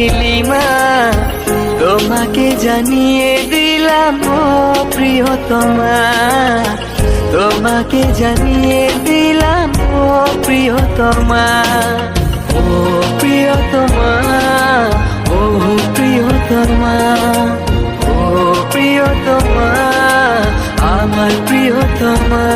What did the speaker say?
নীলিমা তোমাকে জানিয়ে দিলাম প্রিয়তমা। তোমাকে জানিয়ে দিলাম ও প্রিয়তমা। ও প্রিয়তমা ও প্রিয়তমা। ও প্রিয়তমা, আমার প্রিয়তমা।